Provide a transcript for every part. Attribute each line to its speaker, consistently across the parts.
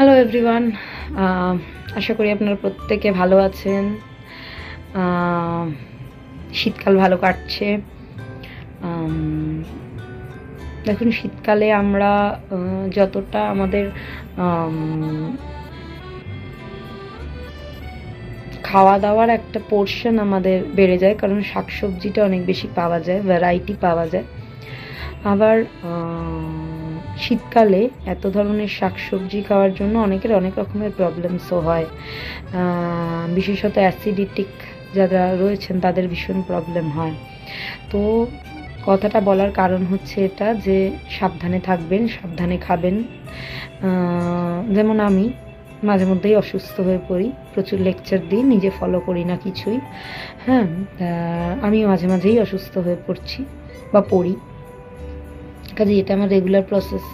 Speaker 1: Hello everyone আশা করি আপনারা প্রত্যেকে ভালো আছেন। শীতকাল ভালো কাটছে। দেখুন, শীতকালে আমরা যতটা আমাদের খাওয়া দাওয়ার একটা পোর্শন আমাদের বেড়ে যায়, কারণ শাকসবজিটা অনেক বেশি পাওয়া যায় ভ্যারাইটি পাওয়া যায়। আবার শীতকালে এত ধরনের শাকসবজি খাওয়ার জন্য অনেকের অনেক রকমের প্রবলেমসও হয়। বিশেষত অ্যাসিডিটিক যারা রয়েছেন, তাদের ভীষণ প্রবলেম হয়। তো কথাটা বলার কারণ হচ্ছে এটা যে সাবধানে থাকবেন, সাবধানে খাবেন। যেমন আমি মাঝে মধ্যেই অসুস্থ হয়ে পড়ি, প্রচুর লেকচার দিই, নিজে ফলো করি না কিছুই। হ্যাঁ আমি মাঝে মাঝেই অসুস্থ হয়ে পড়ছি বা পড়ি। কাজে এটা আমার রেগুলার প্রসেস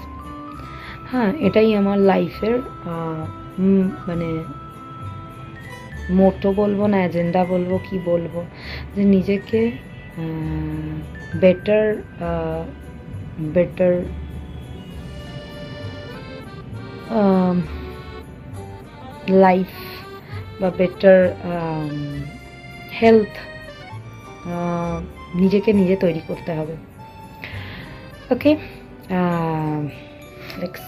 Speaker 1: হ্যাঁ এটাই আমার লাইফের মানে মোটো বলব না এজেন্ডা বলব, কি বলব? যে নিজেকে বেটার বেটার লাইফ বা বেটার হেলথ নিজেকে নিজে তৈরি করতে হবে। ওকে let's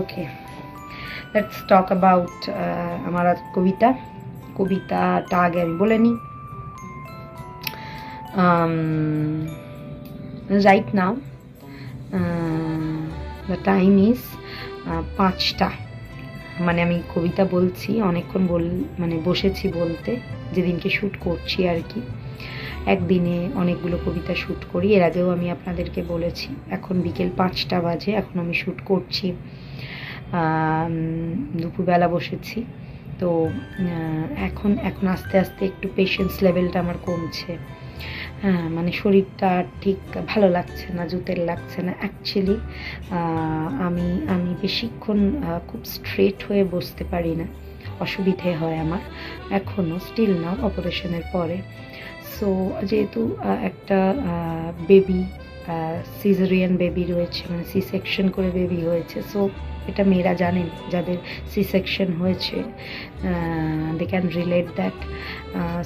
Speaker 1: okay. Let's talk about uh, আমার আজ কবিতা কবিতাটা আগে আমি বলে নিই। Uh, the time is uh, পাঁচটা। মানে আমি কবিতা বলছি অনেকক্ষণ বল মানে বসেছি বলতে যেদিনকে শ্যুট করছি আর কি। একদিনে অনেকগুলো কবিতা শ্যুট করি। এর আগেও আমি আপনাদেরকে বলেছি, এখন বিকেল পাঁচটা বাজে, এখন আমি শ্যুট করছি। দুপুরবেলা বসেছি। তো এখন এখন আস্তে আস্তে একটু পেশেন্স লেভেলটা আমার কমছে। হ্যাঁ মানে শরীরটা ঠিক ভালো লাগছে না, জুতের লাগছে না। অ্যাকচুয়ালি আমি আমি বেশিক্ষণ খুব স্ট্রেট হয়ে বসতে পারি না। অসুবিধে হয় আমার। এখনও স্টিল না অপারেশনের পরে। সো যেহেতু একটা বেবি সিজারিয়ান বেবি রয়েছে মানে সি সেকশন করে বেবি হয়েছে সো এটা মেয়েরা জানেন, যাদের সি সেকশন হয়েছে they can relate that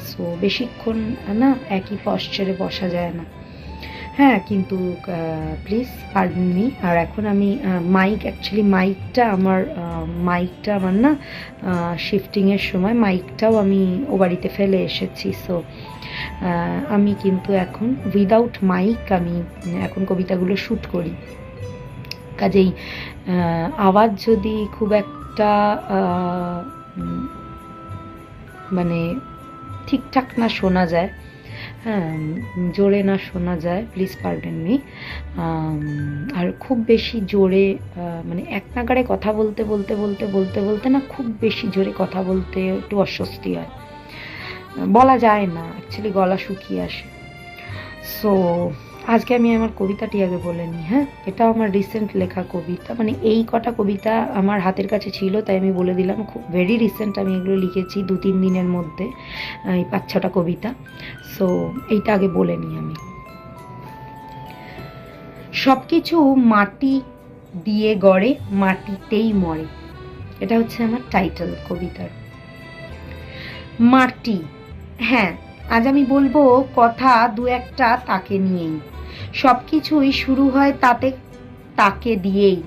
Speaker 1: so বেশিক্ষণ না, একই পশ্চারে বসা যায় না। হ্যাঁ কিন্তু প্লিজ পারবেন মি আর এখন আমি মাইক অ্যাকচুয়ালি মাইকটা আমার মাইকটা আমার না শিফটিংয়ের সময় মাইকটাও আমি ও বাড়িতে ফেলে এসেছি সো আমি কিন্তু এখন উইদাউট মাইক আমি এখন কবিতাগুলো শ্যুট করি। কাজেই আওয়াজ যদি খুব একটা মানে ঠিকঠাক না শোনা যায় হ্যাঁ জোরে না শোনা যায় প্লিজ পারবেন মি আর খুব বেশি জোরে মানে এক নাগাড়ে কথা বলতে বলতে বলতে বলতে বলতে না খুব বেশি জোরে কথা বলতে একটু অস্বস্তি হয়। বলা যায় না অ্যাকচুয়ালি গলা শুকিয়ে আসে। সো আজকে আমি আমার কবিতাটি আগে বলে নিই হ্যাঁ? এটাও আমার রিসেন্ট লেখা কবিতা মানে এই কটা কবিতা আমার হাতের কাছে ছিল, তাই আমি বলে দিলাম। খুব ভেরি রিসেন্ট আমি এগুলো লিখেছি দু, তিন দিনের মধ্যে এই পাঁচ, ছটা কবিতা। সো এইটা আগে বলে নিই আমি। সব কিছু মাটি দিয়ে গড়ে, মাটিতেই মরে। এটা হচ্ছে আমার টাইটেল কবিতার। মাটি হ্যাঁ আজ আমি বলব কথা দু একটা তাকে নিয়েই। সব কিছুই শুরু হয় তাতে, তাকে দিয়েই।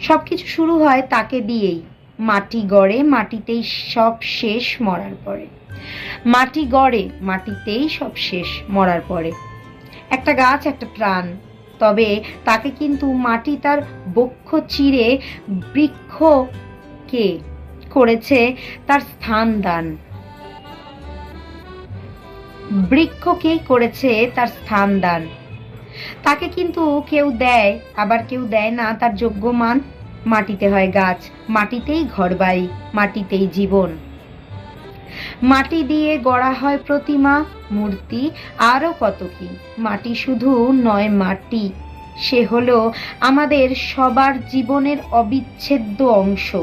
Speaker 1: সব কিছু শুরু হয় তাকে দিয়েই। মাটি গড়ে, মাটিতেই সব শেষ মরার পরে। মাটি গড়ে, মাটিতেই সব শেষ মরার পরে। একটা গাছ, একটা প্রাণ। তবে তাকে কিন্তু মাটি তার বক্ষ চিরে বৃক্ষকে করেছে তার স্থান দান। বৃক্ষকেই করেছে তার স্থান দান তাকে কিন্তু কেউ দেয়, আবার কেউ দেয় না তার যোগ্য মান। মাটিতে হয় গাছ, মাটিতেই ঘরবাড়ি মাটিতেই জীবন। মাটি দিয়ে গড়া হয় প্রতিমা, মূর্তি, আরও কত কি। মাটি শুধু নয় মাটি, সে হলো আমাদের সবার জীবনের অবিচ্ছেদ্য অংশ।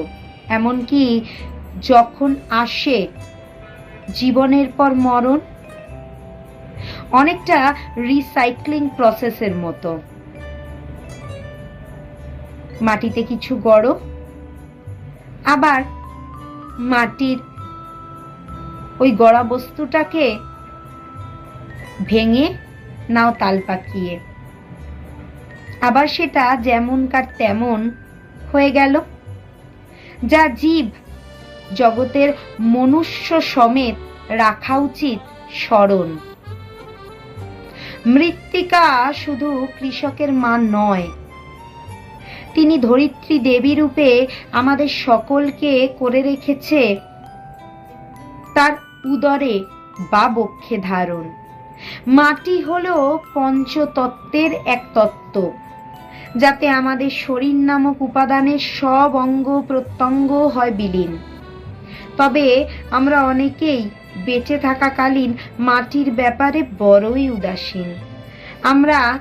Speaker 1: এমনকি যখন আসে, জীবনের পর মরণ অনেকটা রিসাইক্লিং প্রসেসের মতো। মাটিতে কিছু গড়ো আবার মাটির ওই গড়া বস্তুটাকে ভেঙে নাও তাল পাকিয়ে। আবার সেটা যেমনকার তেমন হয়ে গেল। যা জীব জগতের মনুষ্য সমেত রাখা উচিত স্মরণ। মৃত্তিকা শুধু কৃষকের মা নয়। তিনি ধরিত্রী দেবী রূপে আমাদের সকলকে করে রেখেছে। তার উদরে বা বক্ষে ধারণ। মাটি হল পঞ্চতত্ত্বের এক তত্ত্ব, যাতে আমাদের শরীর নামক উপাদানের সব অঙ্গ প্রত্যঙ্গ হয় বিলীন। তবে আমরা অনেকেই বেঁচে থাকাকালীন মাটির ব্যাপারে বড়ই উদাসীন। আমরা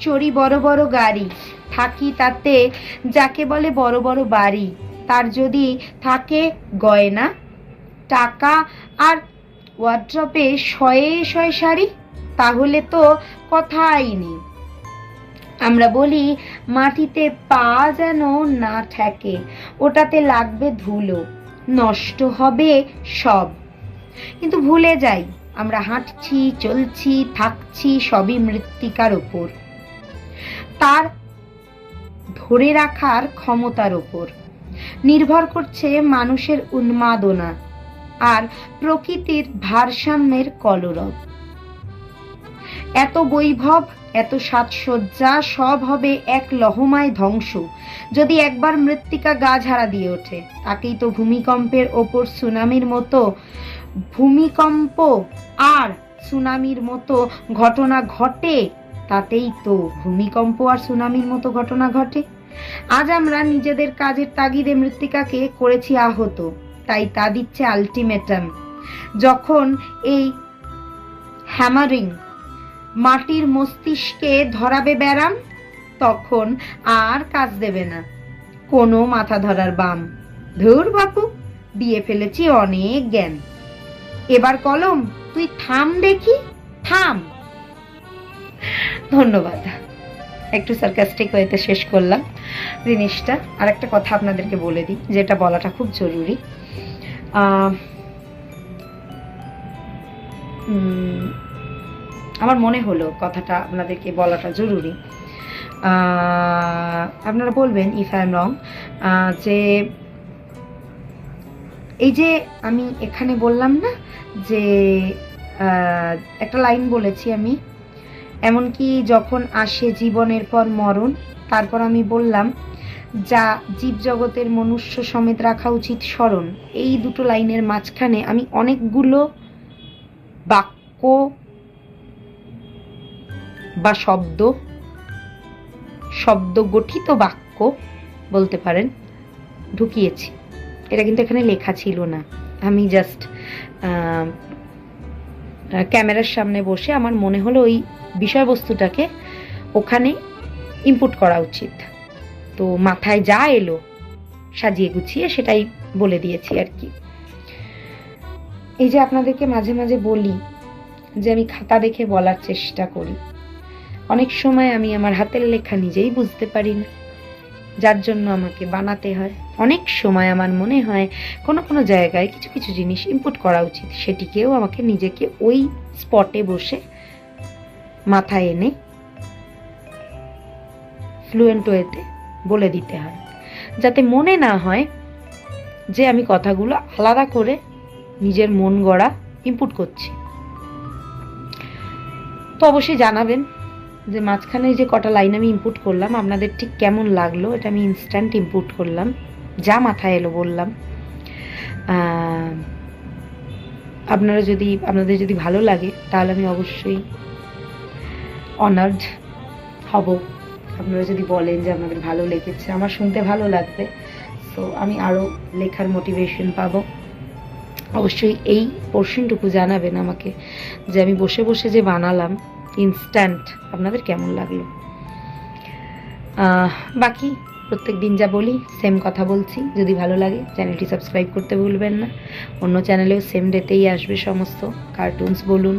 Speaker 1: চড়ি বড় বড় গাড়ি, থাকি তাতে যাকে বলে বড় বড় বাড়ি, তার যদি থাকে গয়না, টাকা আর ওয়ার্ড্রপে শয়ে শয়ে শাড়ি, তাহলে তো কথাই নেই। আমরা বলি, মাটিতে পা যেন না ঠেকে, ওটাতে লাগবে ধুলো, নষ্ট হবে সব। কিন্তু ভুলে যাই, আমরা হাঁটছি, চলছি, থাকছি, সবই মৃত্তিকার ওপর তার ধরে রাখার ক্ষমতার ওপর নির্ভর করছে মানুষের উন্মাদনা আর প্রকৃতির ভারসাম্যের কলরব। এত বৈভব, এত সাজসজ্জা, সব হবে এক লহমায় ধ্বংস। যদি একবার মৃত্তিকা গা ঝাড়া দিয়ে ওঠে, তাকেই তো ভূমিকম্পের ওপর সুনামির মতো ভূমিকম্প আর সুনামির মতো ঘটনা ঘটে, তাতেই তো ভূমিকম্প আর সুনামির মতো ঘটনা ঘটে। আজ আমরা নিজেদের কাজের তাগিদে মৃত্তিকাকে করেছি আহত, তাই তা দিচ্ছে আলটিমেটাম। যখন এই হ্যামারিং মাটির মস্তিষ্কে ধরাবে ব্যারাম, তখন আর কাজ দেবে না, কোনো মাথা ধরার বাম। ধুর বাপু, দিয়ে ফেলেছি অনেক জ্ঞান। এবার কলম, তুই থাম দেখি। থাম। ধন্যবাদ। একটু সার্কাস্টিক হয়েতে শেষ করলাম জিনিসটা। আর একটা কথা আপনাদেরকে বলে দিই, যেটা বলাটা খুব জরুরি। আমার মনে হলো কথাটা আপনাদেরকে বলাটা জরুরি। আপনারা বলবেন ইফ আই এম রং যে এই যে আমি এখানে বললাম না যে একটা লাইন বলেছি আমি, এমনকি যখন আসে জীবনের পর মরণ, তারপর আমি বললাম, যা জীবজগতের মনুষ্য সমেত রাখা উচিত স্মরণ। এই দুটো লাইনের মাঝখানে আমি অনেকগুলো বাক্য বা শব্দ শব্দ গঠিত বাক্য বলতে পারেন, ঢুকিয়েছি। এটা কিন্তু এখানে লেখা ছিল না। আমি জাস্ট ক্যামেরার সামনে বসে আমার মনে হলো ওই বিষয়বস্তুটাকে ওখানে ইনপুট করা উচিত। তো মাথায় যা এলো সাজিয়ে গুছিয়ে সেটাই বলে দিয়েছি আর কি। এই যে আপনাদেরকে মাঝে মাঝে বলি যে আমি খাতা দেখে বলার চেষ্টা করি। অনেক সময় আমি আমার হাতের লেখা নিজেই বুঝতে পারি না। যার জন্য আমাকে বানাতে হয়। অনেক সময় আমার মনে হয় কোনো কোনো জায়গায় কিছু কিছু জিনিস ইনপুট করা উচিত। সেটিকেও আমাকে নিজেকে ওই স্পটে বসে মাথায় এনে ফ্লুয়েন্ট ওয়েতে বলে দিতে হয়। যাতে মনে না হয় যে আমি কথাগুলো আলাদা করে নিজের মন গড়া ইনপুট করছি। তো অবশ্যই জানাবেন যে মাঝখানে যে কটা লাইন আমি ইনপুট করলাম, আপনাদের ঠিক কেমন লাগল এটা আমি ইনস্ট্যান্ট ইনপুট করলাম। যা মাথায় এলো বললাম। আপনারা যদি, আপনাদের যদি ভালো লাগে, তাহলে আমি অবশ্যই অনার্ড হব। আপনারা যদি বলেন যে আপনাদের ভালো লেগেছে, আমার শুনতে ভালো লাগবে। তো আমি আরও লেখার মোটিভেশন পাবো। অবশ্যই এই পোর্শনটুকু জানাবেন আমাকে, যে আমি বসে বসে যে বানালাম ইনস্ট্যান্ট আপনাদের কেমন লাগল? বাকি প্রত্যেক দিন যা বলি সেম কথা বলছি। যদি ভালো লাগে চ্যানেলটি সাবস্ক্রাইব করতে ভুলবেন না। অন্য চ্যানেলেও সেম ডেতেই আসবে সমস্ত। কার্টুনস বলুন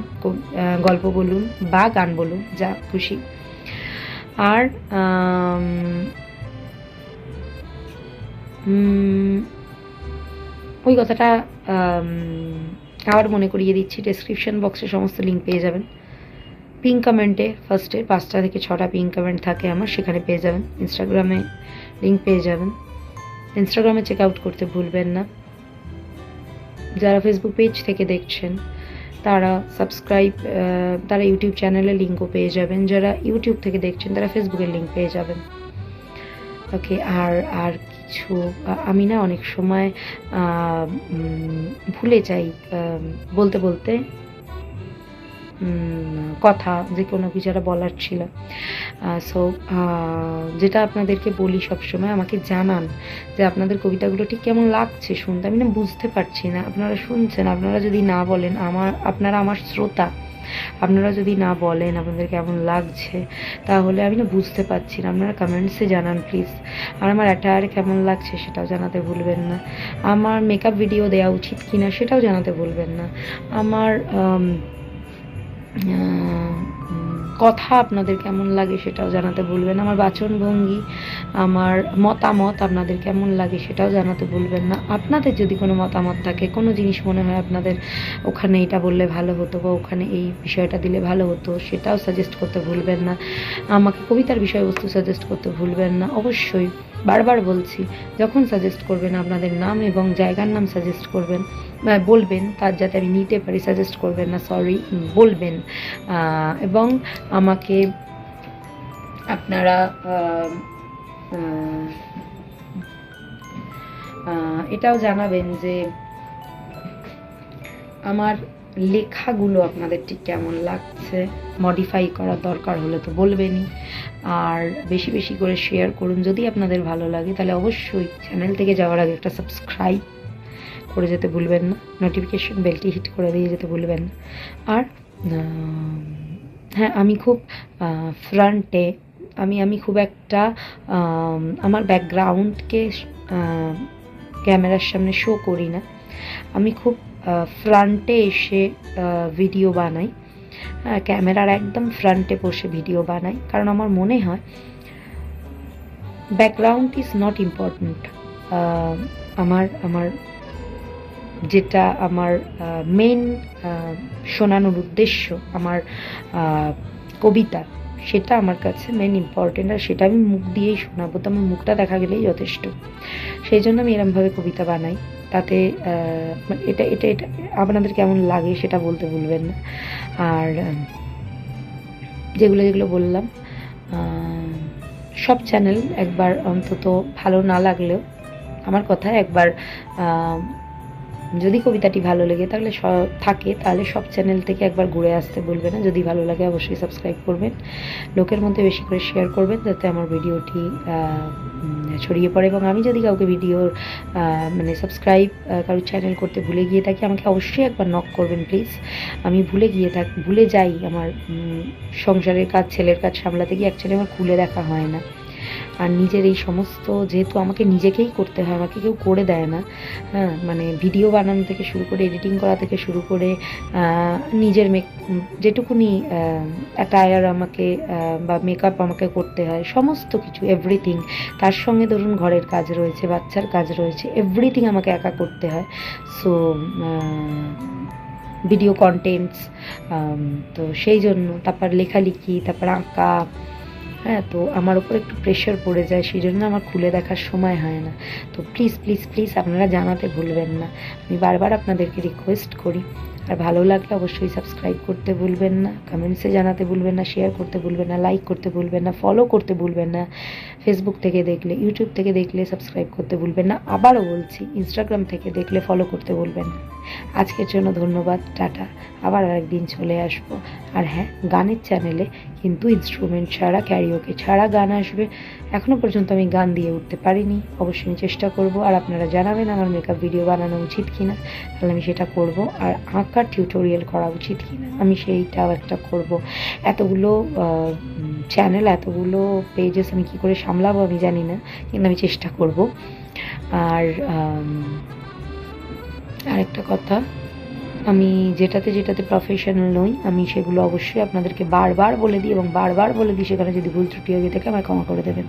Speaker 1: গল্প বলুন, বা গান বলুন, যা খুশি। আর ওই কথাটা আবার মনে করিয়ে দিচ্ছি? ডেসক্রিপশন বক্সে সমস্ত লিঙ্ক পেয়ে যাবেন। পিঙ্ক কমেন্টে ফার্স্টে পাঁচটা থেকে ছটা পিঙ্ক কমেন্ট থাকে আমার, সেখানে পেয়ে যাবেন। ইনস্টাগ্রামে লিঙ্ক পেয়ে যাবেন। ইনস্টাগ্রামে চেক আউট করতে ভুলবেন না। যারা ফেসবুক পেজ থেকে দেখছেন, তারা সাবস্ক্রাইব তারা ইউটিউব চ্যানেলে লিঙ্কও পেয়ে যাবেন। যারা ইউটিউব থেকে দেখছেন, তারা ফেসবুকের লিঙ্ক পেয়ে যাবেন। ওকে আর আর কিছু, আমি না অনেক সময় ভুলে যাই বলতে বলতে কথা যে কোনো কিছু একটা বলার ছিল। সো যেটা আপনাদেরকে বলি সবসময়, আমাকে জানান যে আপনাদের কবিতাগুলো ঠিক কেমন লাগছে শুনতে। আমি না বুঝতে পারছি না। আপনারা শুনছেন, আপনারা যদি না বলেন, আমার, আপনারা আমার শ্রোতা, আপনারা যদি না বলেন আপনাদের কেমন লাগছে, তাহলে আমি না বুঝতে পারছি না। আপনারা কমেন্টসে জানান প্লিজ আর আমার অ্যাটায়ার কেমন লাগছে সেটাও জানাতে ভুলবেন না। আমার মেকআপ ভিডিও দেওয়া উচিত কিনা সেটাও জানাতে ভুলবেন না। আমার কথা আপনাদের কেমন লাগে সেটাও জানাতে ভুলবেন। আমার বাচনভঙ্গি আমার মতামত আপনাদের কেমন লাগে সেটাও জানাতে ভুলবেন না। আপনাদের যদি কোনো মতামত থাকে, কোনো জিনিস মনে হয় আপনাদের ওখানে এটা বললে ভালো হতো বা ওখানে এই বিষয়টা দিলে ভালো হতো, সেটাও সাজেস্ট করতে ভুলবেন না। আমাকে কবিতার বিষয়বস্তু সাজেস্ট করতে ভুলবেন না। অবশ্যই বারবার বলছি, যখন সাজেস্ট করবেন আপনাদের নাম এবং জায়গার নাম সাজেস্ট করবেন। বলবেন, তার যাতে আমি নিতে পারি সাজেস্ট করবেন না সরি বলবেন। এবং আমাকে আপনারা এটাও জানাবেন যে আমার লেখাগুলো আপনাদের ঠিক কেমন লাগছে? মডিফাই করার দরকার হলে তো বলবেনই। আর বেশি বেশি করে শেয়ার করুন। যদি আপনাদের ভালো লাগে, তাহলে অবশ্যই চ্যানেল থেকে যাওয়ার আগে একটা সাবস্ক্রাইব করে যেতে ভুলবেন না। নোটিফিকেশন বেলটি হিট করে দিয়ে যেতে ভুলবেন না। আর হ্যাঁ আমি খুব ফ্রন্টে আমি আমি খুব একটা আমার ব্যাকগ্রাউন্ডকে ক্যামেরার সামনে শো করি না। আমি খুব ফ্রন্টে এসে ভিডিও বানাই। ক্যামেরার একদম ফ্রন্টে বসে ভিডিও বানাই। কারণ আমার মনে হয় ব্যাকগ্রাউন্ড ইজ নট ইম্পর্ট্যান্ট আমার আমার যেটা আমার মেন শোনানোর উদ্দেশ্য, আমার কবিতা, সেটা আমার কাছে মেন ইম্পর্টেন্ট আর সেটা আমি মুখ দিয়েই শোনাবো। তো আমার মুখটা দেখা গেলেই যথেষ্ট। সেই জন্য আমি এরমভাবে কবিতা বানাই। তাতে মানে এটা এটা এটা আপনাদের কেমন লাগে সেটা বলতে ভুলবেন না। আর যেগুলো যেগুলো বললাম সব চ্যানেল একবার অন্তত ভালো না লাগলেও আমার কথা একবার যদি কবিতাটি ভালো লেগে তাহলে থাকে, তাহলে সব চ্যানেল থেকে একবার ঘুরে আসতে বলবে না। যদি ভালো লাগে অবশ্যই সাবস্ক্রাইব করবেন। লোকের মধ্যে বেশি করে শেয়ার করবেন যাতে আমার ভিডিওটি ছড়িয়ে পড়ে। এবং আমি যদি কাউকে ভিডিওর মানে সাবস্ক্রাইব কারোর চ্যানেল করতে ভুলে গিয়ে থাকি, আমাকে অবশ্যই একবার নক করবেন প্লিজ আমি ভুলে গিয়ে থাক, ভুলে যাই আমার সংসারের কাজ, ছেলের কাজ সামলাতে গিয়ে অ্যাকচুয়ালি আমার খুলে দেখা হয় না। আর নিজের এই সমস্ত যেহেতু আমাকে নিজেকেই করতে হয়, আমাকে কেউ করে দেয় না হ্যাঁ মানে ভিডিও বানানো থেকে শুরু করে এডিটিং করা থেকে শুরু করে নিজের মেক যেটুকুনি অ্যাটায়ার আমাকে বা মেকআপ আমাকে করতে হয়, সমস্ত কিছু এভরিথিং তার সঙ্গে ধরুন ঘরের কাজ রয়েছে, বাচ্চার কাজ রয়েছে এভরিথিং আমাকে একা করতে হয়। সো ভিডিও কন্টেন্টস তো সেই জন্য, তারপর লেখালেখি, তারপর আঁকা হ্যাঁ তো আমার উপর একটু প্রেশার পড়ে যায় সেই জন্য আমার খুলে দেখার সময় হয় না। তো প্লিজ প্লিজ প্লিজ আপনারা জানাতে ভুলবেন না। আমি বারবার আপনাদেরকে রিকোয়েস্ট করি। আর ভালো লাগলে অবশ্যই সাবস্ক্রাইব করতে ভুলবেন না কমেন্টসে জানাতে ভুলবেন না শেয়ার করতে ভুলবেন না লাইক করতে ভুলবেন না ফলো করতে ভুলবেন না। ফেসবুক থেকে দেখলে ইউটিউব থেকে দেখলে সাবস্ক্রাইব করতে ভুলবেন না। আবারও বলছি ইনস্টাগ্রাম থেকে দেখলে ফলো করতে ভুলবেন না। আজকের জন্য ধন্যবাদ, টাটা। আবার আরেকদিন চলে আসব। আর হ্যাঁ গানের চ্যানেলে কিন্তু ইনস্ট্রুমেন্ট ছাড়া ক্যারিওকে ছাড়া গান আসবে। এখনও পর্যন্ত আমি গান দিয়ে উঠতে পারিনি। অবশ্যই আমি চেষ্টা করব। আর আপনারা জানাবেন আমার মেকআপ ভিডিও বানানো উচিত কিনা। তাহলে আমি সেটা করব। আর আঁকার টিউটোরিয়াল করা উচিত কিনা, আমি সেইটাও একটা করব। এতগুলো চ্যানেল এতগুলো পেজেস আমি কি করে সামলাবো আমি জানি না, কিন্তু আমি চেষ্টা করব। আর আরেকটা কথা আমি যেটাতে যেটাতে প্রফেশনাল নই, আমি সেগুলো অবশ্যই আপনাদেরকে বারবার বলে দিই এবং বারবার বলে দিই, সেখানে যদি ভুল ত্রুটি হয়ে থাকে আমায় ক্ষমা করে দেবেন।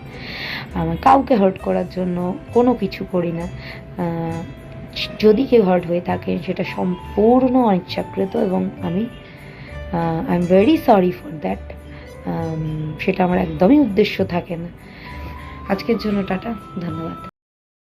Speaker 1: আমার কাউকে হার্ট করার জন্য কোনো কিছু করি না। যদি কেউ হার্ট হয়ে থাকে, সেটা সম্পূর্ণ অনিচ্ছাকৃত এবং আমি I am very sorry for that সেটা আমার একদমই উদ্দেশ্য থাকে না। আজকের জন্য টাটা, ধন্যবাদ।